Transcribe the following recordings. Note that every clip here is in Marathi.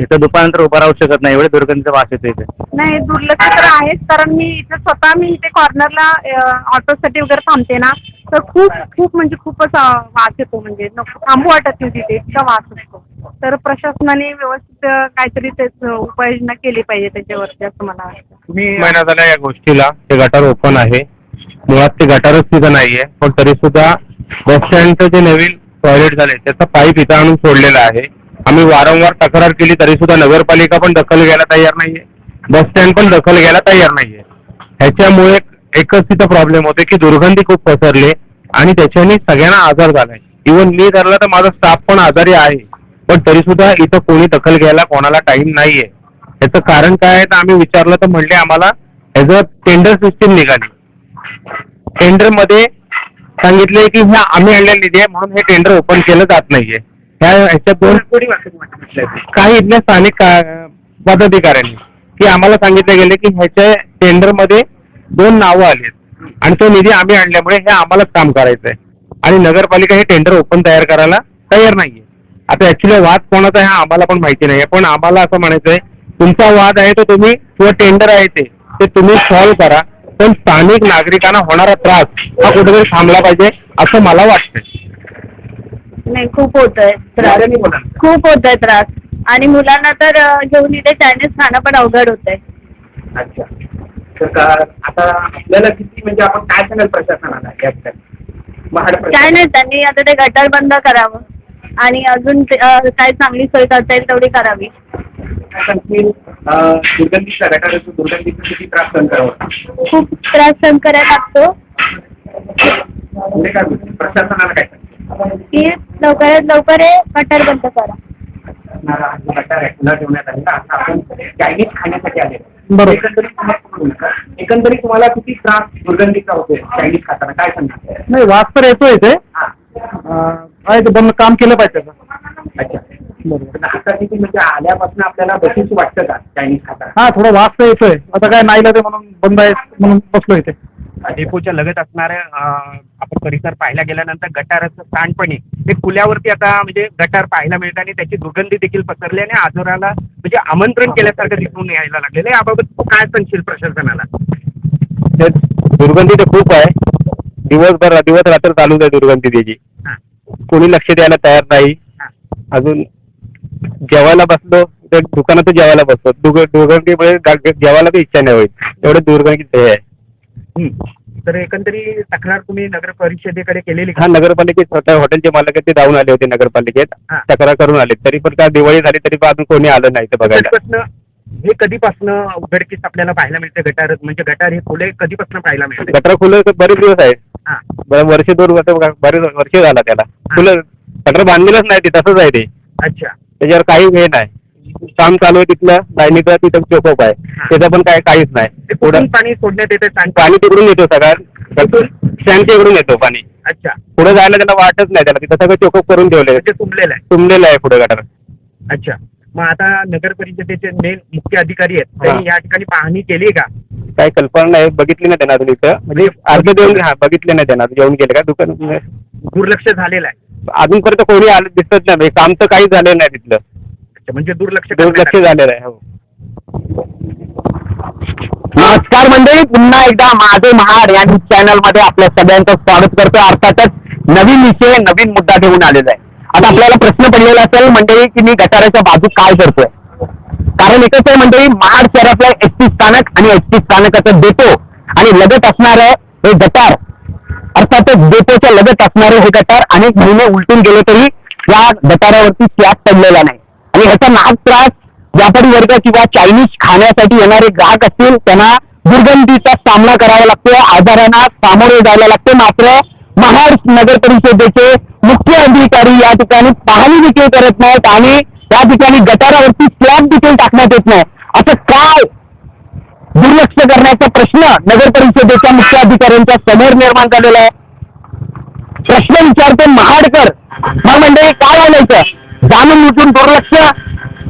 इथं दुपारनंतर उभा राहू शकत नाही. एवढे दुर्गंधीचा वास येतो इथे. नाही दुर्लक्ष तर आहेच कारण मी इथे स्वतः मी इथे कॉर्नरला ऑटोसाठी वगैरे थांबते ना तर खूप खूप म्हणजे खूपच अ, वास येतो म्हणजे. नको थांबू वाटत नाही तिथे इतका वास असतो. तर प्रशासनाने व्यवस्थित अ, काहीतरी त्याच उपाययोजना केली पाहिजे त्याच्यावरती असं मला वाटतं. तुम्ही महिना झाला या गोष्टीला? ते गटार ओपन आहे. मुळात ते गटारच तिथं नाहीये. पण तरी सुद्धा बस स्टँडचं जे नवीन टॉयलेट झाले त्याचा पाईप इथं आणून सोडलेला आहे. आम्ही वारंवार तक्रार केली तरी सुद्धा नगरपालिका पण दखल घ्यायला तयार नाहीये. बस स्टँड पण दखल घ्यायला तयार नाहीये. ह्याच्यामुळे एकच तिथं प्रॉब्लेम होते की दुर्गंधी खूप पसरली आणि त्याच्याने सगळ्यांना आजार झालाय इव्हन मी धरला तर माझा स्टाफ पण आजारी आहे. पण तरी सुद्धा इथं कोणी दखल घ्यायला कोणाला टाइम नाहीये. याचं कारण काय आहे? तर आम्ही विचारलं तर म्हणले आम्हाला ॲज अ टेंडर सिस्टीम निघाली. टेंडरमध्ये सांगितले की ह्या आम्ही आणलेली आहे म्हणून हे टेंडर ओपन केलं जात नाहीये. ह्या ह्याच्यात दोन काही इथल्या स्थानिक का- पदाधिकाऱ्यांनी. की आम्हाला सांगितले गेले की ह्याच्या टेंडरमध्ये दोन नावं आलीत आणि तो निधी आम्ही आणल्यामुळे हे आम्हालाच काम करायचंय आणि नगरपालिका हे टेंडर ओपन तयार करायला तयार नाहीये. आता ऍक्च्युली वाद कोणाचा आहे हा आम्हाला पण माहिती नाहीये. पण आम्हाला असं म्हणायचंय तुमचा वाद आहे तो तुम्ही किंवा टेंडर आहे ते ते तुम्ही सॉल्व्ह करा. पण स्थानिक नागरिकांना होणारा त्रास हा कुठेतरी थांबला पाहिजे असं मला वाटतंय. नाही खूप होत आहे त्रास खूप होत आहे त्रास. आणि मुलांना तर अ, घेऊन इथे चायनीज खाणं पण अवघड होत आहे अच्छा. तर का आता आपल्याला किती म्हणजे आपण काय सांगाल प्रशासनाला याबद्दल महाड काय? प्रशासन. नाही त्यांनी आता ते गटार बंद करावं. आणि अजून ते, अ, काय चांगली सोय करता येईल तेवढी करावी. काय सांगतील अं, दुर्गंधीचा गटाराचा दुर्गंधीचा किती त्रास सहन करावा? खूप त्रास सहन करायला लागतो. पुढे काय बोलतील? प्रशासनाला काय की लवकरात लवकर हे गटार बंद करा. असणारा हा आहे आता आपण चायनीज खाण्यासाठी आले. बरोबर. एकंदरीत तुम्हाला नका. एकंदरीत तुम्हाला किती त्रास दुर्गंधीचा होतोय चायनीज खाताना? काय सांगणार नाही वाद तर येतोय ते हा. आहे ते बंद काम केलं पाहिजे अच्छा. पण आता किती म्हणजे आल्यापासून आपल्याला बशीच वाटतं का चायनीज खाताना? हा थोडा वाद तर येतोय. आता काय नाही ते म्हणून बंद आहे म्हणून बसलो इथे. डेपोच्या लगत असणाऱ्या आपण परिसर पाहायला गेल्यानंतर गटाराचं सांडपणी हे खुल्यावरती आता म्हणजे गटार पाहायला मिळतं आणि त्याची दुर्गंधी देखील पसरली आणि आजोराला म्हणजे आमंत्रण केल्यासारखं दिसून यायला लागलेलं आहे. याबाबत काय सांगशील प्रशासनाला? ते दुर्गंधी तर खूप आहे. दिवसभर दिवस रात्र चालूच आहे दुर्गंधी त्याची हा. कोणी लक्ष द्यायला तयार नाही. हा. अजून जेवायला बसलो तर दुकानातच जेवायला बसतो दुर्ग दुर्गंधीमुळे गा- जेवायला बी इच्छा नाही होईल एवढं दुर्गंधी ते आहे. हं. तर एकंदरीत तक्रार तुम्ही नगर परिषदेकडे केलेली का? हा नगरपालिकेत स्वतः हॉटेलचे मालक आहेत ते जाऊन आले होते नगरपालिकेत. हा. तक्रार करून आले. तरी पण काय दिवाळी झाली तरी पण अजून कोणी आलं नाही ते बघायला. कधीपासनं हे कधीपासनं उघडकीस आपल्याला पाहायला मिळते? गटार म्हणजे गटार हे खुले कधीपासून पाहायला मिळते गटर खुलं तर बरेच दिवस आहेत. हा. बरं वर्ष दोन वर्ष बरेच वर्ष झाला त्याला. खुलं गटर बांधलेलंच नाही ते तसंच आहे ते. अच्छा. त्याच्यावर काही हे नाही. काम चालू आहे तिथलं लाईनीचं तिथं चोकोप आहे. त्याचं पण काय काहीच नाही. कुठून पुढं पाणी सोडण्यात येते पाणी तिकडून येतो सगळ्यात स्टँडच्या इकडून येतो पाणी. अच्छा. पुढे जायला त्याला वाटच नाही त्याला. तिथं सगळं चोकोप करून ठेवलंय. म्हणजे तुंबलेलं आहे. तुंबलेलं आहे पुढे गटर. अच्छा. मग आता नगर परिषदेचे मेन मुख्य अधिकारी आहेत. त्यांनी या ठिकाणी पाहणी केली का? काही कल्पना नाही. बघितली नाही त्यांना अजून इथं. म्हणजे अर्ज देऊन हा बघितले नाही त्यांना. जेवण गेले का? दुकान दुर्लक्ष झालेलं आहे. अजूनपर्यंत कोणी आलं दिसत नाही. म्हणजे काम तर काही झालेलं नाही तिथलं. अच्छा, म्हणजे दुर्लक्ष करण्यात दुर्लक्ष आलं. झालेलं आहे हो. नमस्कार मंडळी पुन्हा एकदा माझे महाड या न्यूज चॅनलमध्ये आपल्या सगळ्यांचं स्वागत करतो. अर्थातच नवीन विषय नवीन मुद्दा घेऊन आलेला आहे. आता आपल्याला प्रश्न पडलेला असेल मंडळी की मी गटाराच्या बाजू काय करतोय? कारण एकच आहे मंडळी महाड शहरातलं एस टी स्थानक आणि एस टी स्थानकाचं डेपो आणि लगत असणारं हे गटार अर्थातच डेपोच्या लगत असणारे हे गटार अनेक महिने उलटून गेले तरी या गटारावरती स्लॅब पडलेला नाही. आणि ह्याचा नाग त्रास व्यापारी वर्ग किंवा चायनीज खाण्यासाठी येणारे ग्राहक असतील त्यांना दुर्गंधीचा सामना करावा लागतो आजारांना सामोरे जायला लागते. मात्र महाड नगर परिषदेचे मुख्य अधिकारी या ठिकाणी पाहणी देखील करत नाहीत आणि त्या ठिकाणी गटारावरती स्लॅब देखील टाकण्यात येत नाही. असं काय दुर्लक्ष करण्याचा प्रश्न नगर परिषदेच्या मुख्य अधिकाऱ्यांच्या समोर निर्माण झालेला आहे. प्रश्न विचारतो महाडकर. मग म्हणजे काय म्हणायचं जाणून उठून दुर्लक्ष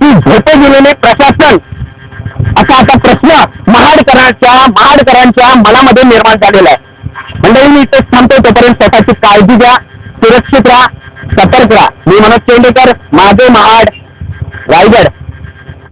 ही झोपे गेलेले प्रशासन. असा आता प्रश्न महाडकरांच्या महाडकरांच्या मनामध्ये निर्माण झालेला आहे. मंडळी मी इथेच थांबतो. तोपर्यंत स्वतःची काळजी घ्या सुरक्षित राहा सतर्क राहा. मी मनोज चेंडेकर माझे महाड रायगड.